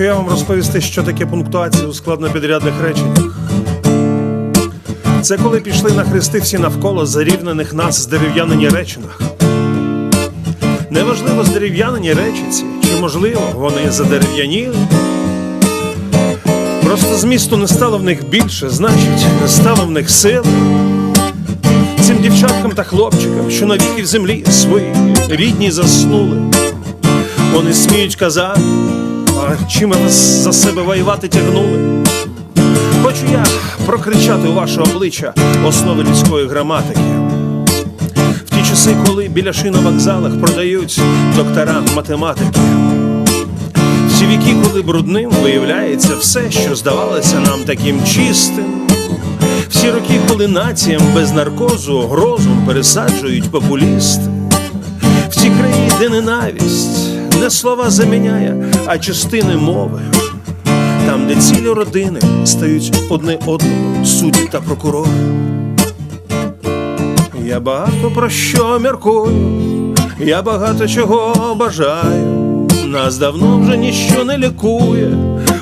Хочу я вам розповісти, що таке пунктуація у складнопідрядних реченнях. Це коли пішли на хрести всі навколо зарівнених нас здерев'янені реченах. Неважливо здерев'янені речиці, чи можливо вони задерев'яніли. Просто змісту не стало в них більше, значить, не стало в них сили. Цим дівчаткам та хлопчикам, що навіки в землі свої рідні заснули. Вони сміють казати, чим вас за себе воювати тягнули. Хочу я прокричати у ваше обличчя основи людської граматики. В ті часи, коли біля на вокзалах продають докторам математики. В ті віки, коли брудним виявляється все, що здавалося нам таким чистим. Всі роки, коли націям без наркозу розум пересаджують популісти. В ті краї, де ненависть не слова заміняє, а частини мови. Там, де цілі родини стають одне одному судді та прокурори. Я багато про що міркую, я багато чого бажаю. Нас давно вже ніщо не лікує,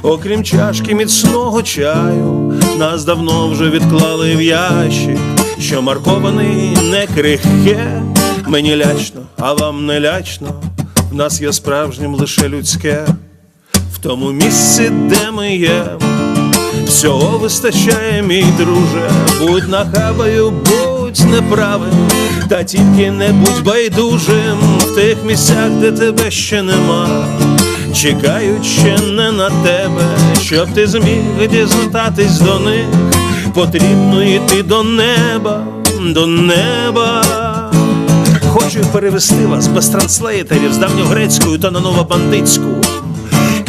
окрім чашки міцного чаю. Нас давно вже відклали в ящик, що маркований не крихке. Мені лячно, а вам не лячно. В нас є справжнім лише людське. В тому місці, де ми є, всього вистачає, мій друже. Будь нахабою, будь неправим, та тільки не будь байдужим в тих місцях, де тебе ще нема. Чекають ще не на тебе, щоб ти зміг дізнатись до них. Потрібно йти до неба, до неба. Хочу перевести вас без транслейтерів з давньогрецькою та на новобандитську.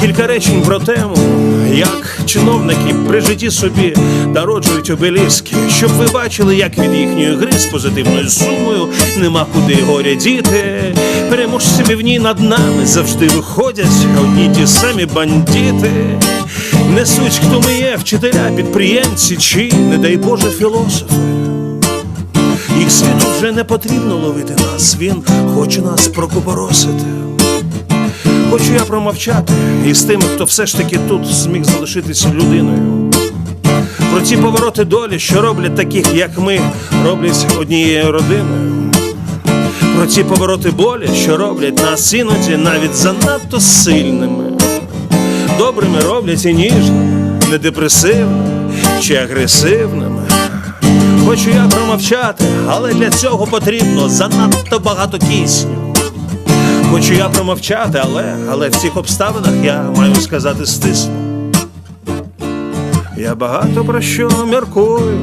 Кілька речень про тему, як чиновники при житті собі народжують обеліски, щоб ви бачили, як від їхньої гри з позитивною сумою нема куди горя діти. Переможцями в ній над нами завжди виходять одні ті самі бандити. Несуть, хто ми є, вчителя, підприємці чи, не дай Боже, філософи. Їх світу вже не потрібно ловити нас, він хоче нас прокупоросити. Хочу я промовчати із тими, хто все ж таки тут зміг залишитися людиною. Про ті повороти долі, що роблять таких, як ми, роблять однією родиною. Про ті повороти болі, що роблять нас іноді навіть занадто сильними. Добрими роблять і ніжними, не депресивними чи агресивними. Хочу я промовчати, але для цього потрібно занадто багато кисню. Хочу я промовчати, але, але в цих обставинах я маю сказати стисло. Я багато про що міркую,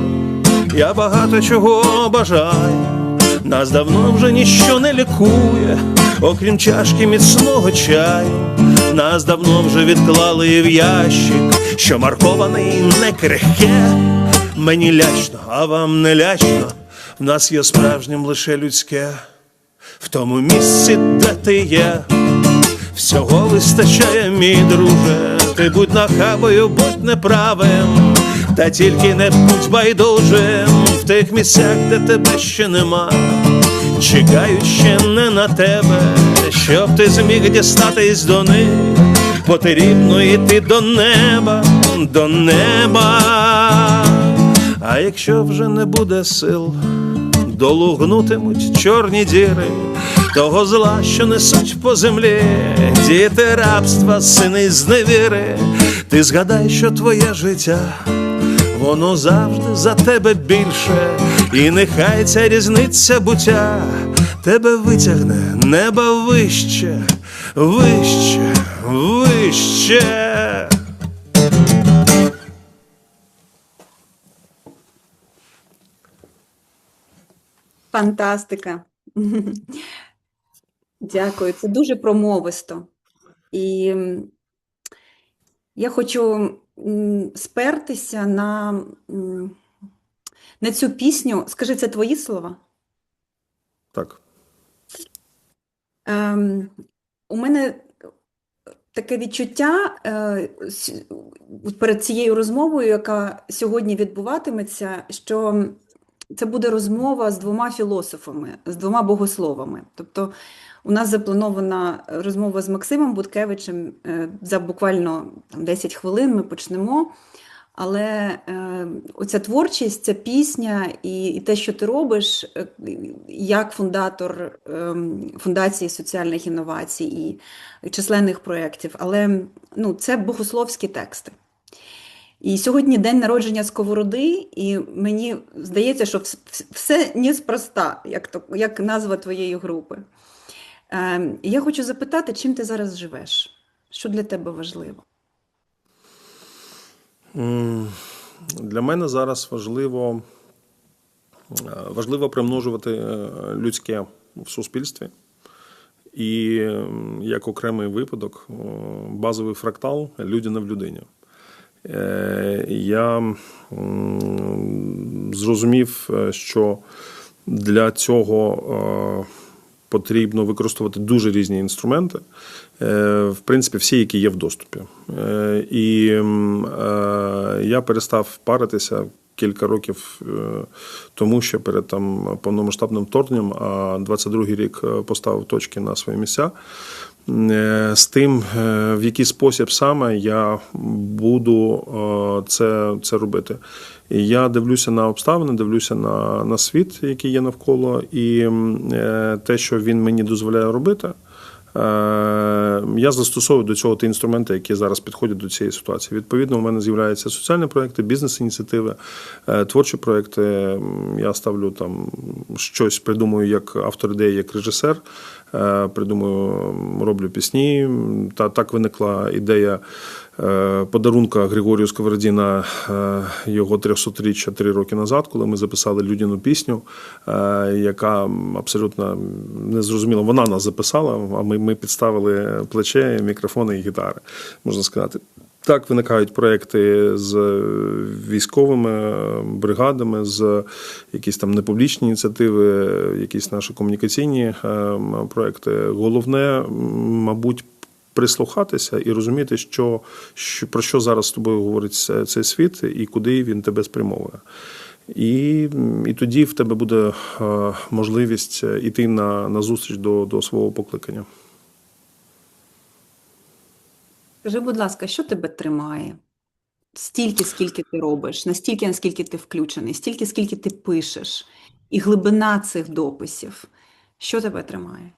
я багато чого бажаю. Нас давно вже ніщо не лікує, окрім чашки міцного чаю. Нас давно вже відклали в ящик, що маркований не крихке. Мені лячно, а вам не лячно. В нас є справжнім лише людське. В тому місці, де ти є, всього вистачає, мій друже. Ти будь нахабою, будь неправим, та тільки не будь байдужим в тих місцях, де тебе ще нема. Чекають ще не на тебе, щоб ти зміг дістатись до них. Потрібно йти до неба, до неба. А якщо вже не буде сил, долу гнутимуть чорні діри, того зла, що несуть по землі, діти рабства, сини зневіри. Ти згадай, що твоє життя, воно завжди за тебе більше, і нехай ця різниця буття тебе витягне неба вище, вище, вище. Фантастика. Дякую, це дуже промовисто. І я хочу спертися на, на цю пісню. Скажи, це твої слова? Так. Ем, у мене таке відчуття е, перед цією розмовою, яка сьогодні відбуватиметься, що це буде розмова з двома філософами, з двома богословами. Тобто у нас запланована розмова з Максимом Буткевичем е, за буквально там, 10 хвилин ми почнемо. Але е, оця творчість, ця пісня і, і те, що ти робиш, е, як фундатор е, Фундації соціальних інновацій і численних проєктів, але ну, це богословські тексти. І сьогодні день народження Сковороди, і мені здається, що вс- вс- все неспроста, як, то, як назва твоєї групи. Е, я хочу запитати, чим ти зараз живеш? Що для тебе важливо? Для мене зараз важливо, е, важливо примножувати е, людське в суспільстві. І як окремий випадок, базовий фрактал людина в людині. Я зрозумів, е, що для цього е, потрібно використовувати дуже різні інструменти, е, в принципі, всі, які є в доступі. І я перестав паритися кілька років е, тому, що перед там повномасштабним вторгненням, а 22-й рік е, поставив точки на свої місця. Е, З тим, в який спосіб саме я буду це, це робити. Я дивлюся на обставини, дивлюся на, на світ, який є навколо, і те, що він мені дозволяє робити. Е, Я застосовую до цього ті інструменти, які зараз підходять до цієї ситуації. Відповідно, у мене з'являються соціальні проекти, бізнес-ініціативи, е, творчі проекти. Я ставлю там щось, придумую як автор ідеї, як режисер. Е, Придумую, роблю пісні. Та так виникла ідея подарунка Григорію Сковороді на е, його 300-річчя три роки назад, коли ми записали людяну пісню, е, яка абсолютно незрозуміла. Вона нас записала, а ми, ми підставили плече, мікрофони і гітари, можна сказати. Так виникають проекти з військовими бригадами, з якісь там непублічні ініціативи, якісь наші комунікаційні е, проекти. Головне, мабуть, прислухатися і розуміти, що, що про що зараз з тобою говорить цей світ і куди він тебе спрямовує. І, і тоді в тебе буде е, можливість іти на, на зустріч до, до свого покликання. Скажи, будь ласка, що тебе тримає? Стільки, скільки ти робиш, настільки, наскільки ти включений, стільки, скільки ти пишеш, і глибина цих дописів. Що тебе тримає?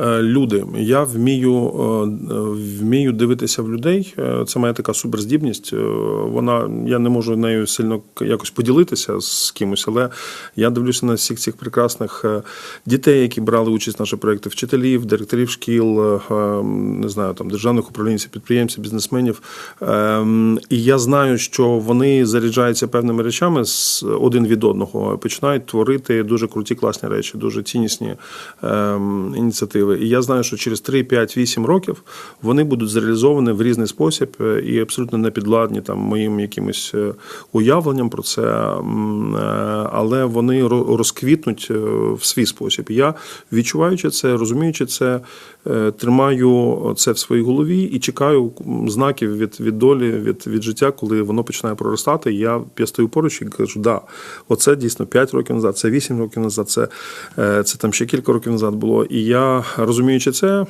Е, Люди, я вмію, е, вмію дивитися в людей. Е, Це моя така суперздібність. Вона я не можу нею сильно якось поділитися з кимось, але я дивлюся на всіх цих прекрасних дітей, які брали участь в наші проекти, вчителів, директорів шкіл, е, е, не знаю, там державних управлінців, підприємців, бізнесменів. Е, І я знаю, що вони заряджаються певними речами з один від одного, починають творити дуже круті, класні речі, дуже ціннісні е, ініціативи. І я знаю, що через 3, 5, 8 років вони будуть зреалізовані в різний спосіб е, і абсолютно не підладні там моїм якимось е, уявленням про це, е, але вони розквітнуть в свій спосіб. Я відчуваючи це, розуміючи це, тримаю це в своїй голові і чекаю знаків від, від долі, від, від життя, коли воно починає проростати. Я, я стою поруч і кажу, да, оце дійсно 5 років назад, це 8 років назад, це, це там ще кілька років назад було. І я, розуміючи це,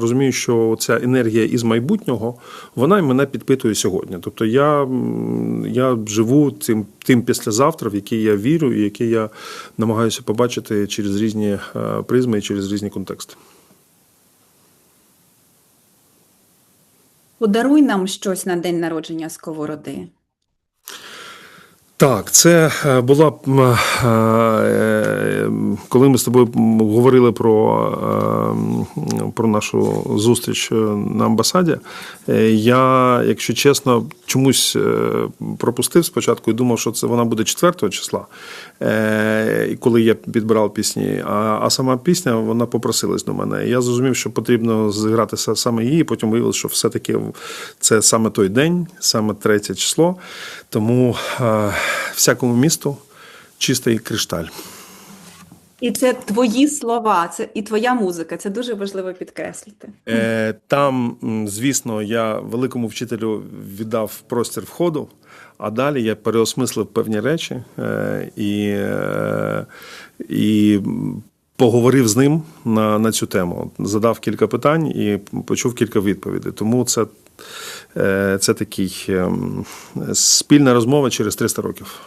розумію, що ця енергія із майбутнього, вона мене підпитує сьогодні. Тобто я, я живу тим, тим післязавтра, в який я вірю, і який я намагаюся побачити через різні е, призми і через різні контексти. Подаруй нам щось на день народження Сковороди. Так, це е, була е, е, коли ми з тобою говорили про, про нашу зустріч на амбасаді. Я, якщо чесно, чомусь пропустив спочатку і думав, що це вона буде 4 числа, коли я підбирав пісні. А, а сама пісня вона попросилась до мене. Я зрозумів, що потрібно зігратися саме її. Потім виявилося, що все-таки це саме той день, саме третє число. Тому всякому місту чистий кришталь. І це твої слова, це і твоя музика. Це дуже важливо підкреслити. Е, там, звісно, я великому вчителю віддав простір входу, А далі я переосмислив певні речі е, і, е, і поговорив з ним на, на цю тему. Задав кілька питань і почув кілька відповідей. Тому це, це такий ем, спільна розмова через 300 років.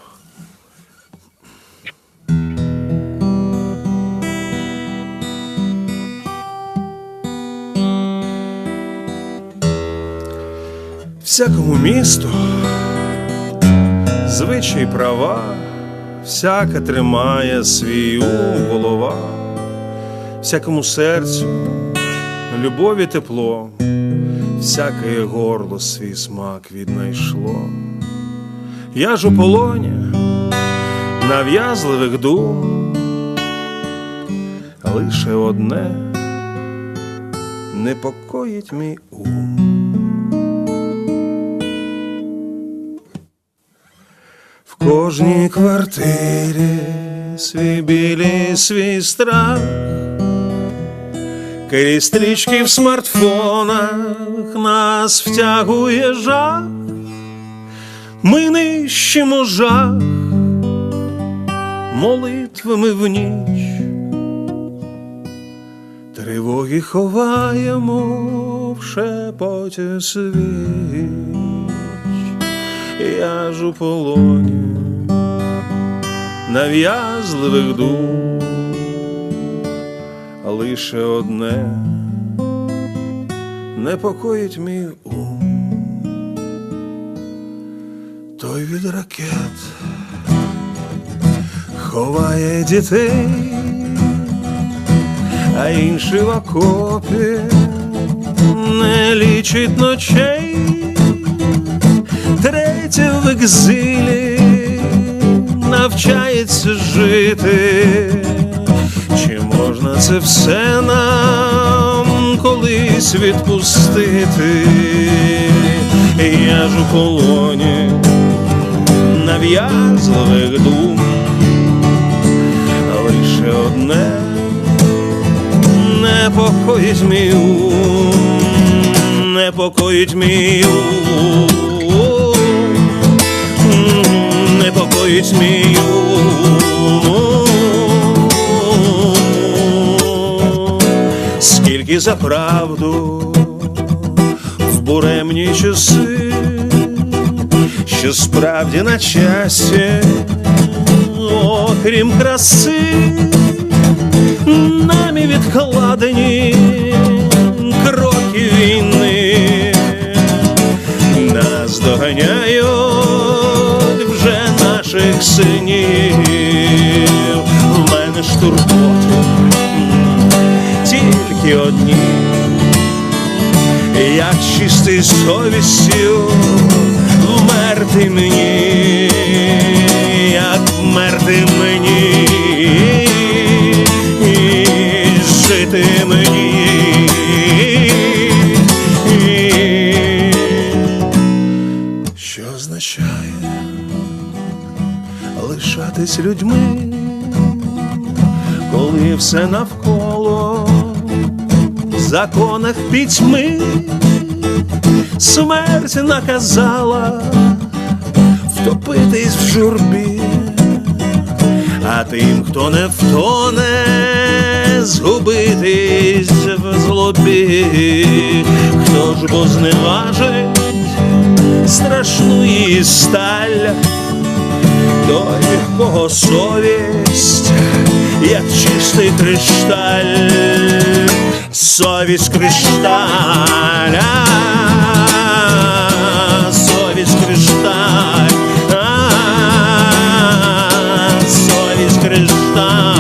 Всякому місту звичай права, всяке тримає свій голова, всякому серцю любові тепло, всяке горло свій смак віднайшло. Я ж у полоні нав'язливих дум, лише одне непокоїть мій ум. В кожній квартирі свій білі свій страх, крізь стрічки в смартфонах нас втягує жах, ми нищимо жах молитвами в ніч, тривоги ховаємо в шепоті свіч. Я ж у полоні нав'язливих дум, а лише одне. Непокоїть мій ум, той від ракет ховає дітей, а інший в окопі не лічить ночей. Третє в екзилі навчається жити, це все нам колись відпустити? Я ж у полоні нав'язливих дум, лише одне непокоїть мій ум, непокоїть мій ум непокоїть мій ум. Скільки за правду. В буремні часи, що справді на часі, окрім краси, намі відкладені кроки війни, нас доганяють вже наших синів, в мене ж турботи тільки одні, як чистий совістю вмерти мені, як вмерти мені, і жити мені. Що означає лишатись людьми, коли все навколо законах пітьми. Смерть наказала втопитись в журбі, а тим, хто не втоне, згубитись в злобі, хто ж бо зневажить страшну її сталь, той, кого совість, як чистый кришталь, совесть кришталя, Совесть кришталь, Совесть кришталь.